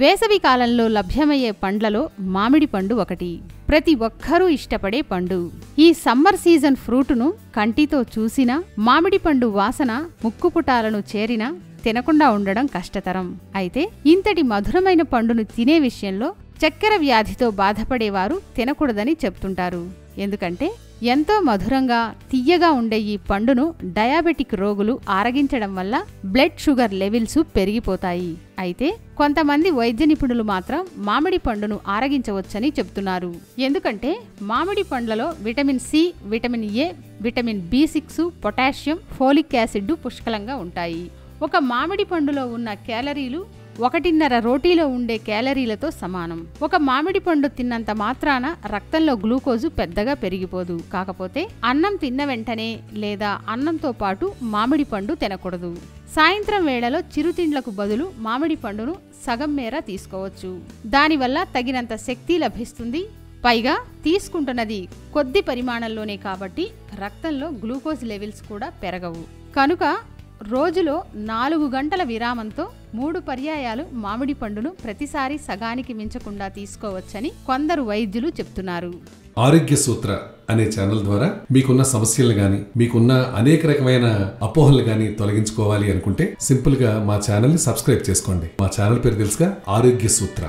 వేసవి కాలంలో లభ్యమయ్యే పండ్లలో మామిడి పండు ఒకటి. ప్రతి ఒక్కరూ ఇష్టపడే పండు. ఈ సమ్మర్ సీజన్ ఫ్రూటును కంటితో చూసినా మామిడి పండు వాసన ముక్కుపుటాలను చేరినా తినకుండా ఉండడం కష్టతరం. అయితే ఇంతటి మధురమైన పండును తినే విషయంలో చక్కెర వ్యాధితో బాధపడేవారు తినకూడదని చెప్తుంటారు. ఎందుకంటే ఎంతో మధురంగా తియ్యగా ఉండే ఈ పండును డయాబెటిక్ రోగులు ఆరగించడం వల్ల బ్లడ్ షుగర్ లెవెల్స్ పెరిగిపోతాయి. అయితే కొంతమంది వైద్య నిపుణులు మాత్రం మామిడి పండును ఆరగించవచ్చని చెప్తున్నారు ఎందుకంటే మామిడి పండ్లలో vitamin C vitamin A vitamin B six potassium folic acid పుష్కలంగా ఉంటాయి. ఒక మామిడి పండులో ఉన్న క్యాలరీలు ఒకటిన్నర రోటీలో ఉండే క్యాలరీలతో సమానం. ఒక మామిడి పండు తిన్నంత మాత్రాన రక్తంలో గ్లూకోజు పెద్దగా పెరిగిపోదు. కాకపోతే అన్నం తిన్న వెంటనే లేదా అన్నంతో పాటు మామిడి పండు తినకూడదు. సాయంత్రం వేళలో చిరుతిండ్లకు బదులు మామిడి పండును సగం మేర తీసుకోవచ్చు. దానివల్ల తగినంత శక్తి లభిస్తుంది. పైగా తీసుకుంటున్నది కొద్ది పరిమాణంలోనే కాబట్టి రక్తంలో గ్లూకోజ్ లెవెల్స్ కూడా పెరగవు. కనుక రోజులో నాలుగు గంటల విరామంతో మూడు పర్యాయాలు మామిడి పండును ప్రతిసారి సగానికి మించకుండా తీసుకోవచ్చని కొందరు వైద్యులు చెప్తున్నారు. ఆరోగ్య సూత్ర అనే ఛానల్ ద్వారా మీకున్న సమస్యలు గాని మీకున్న అనేక రకమైన అపోహలు గాని తొలగించుకోవాలి అనుకుంటే సింపుల్గా మా ఛానల్ని సబ్స్క్రైబ్ చేసుకోండి. మా ఛానల్ పేరు తెలుసుగా ఆరోగ్య సూత్ర.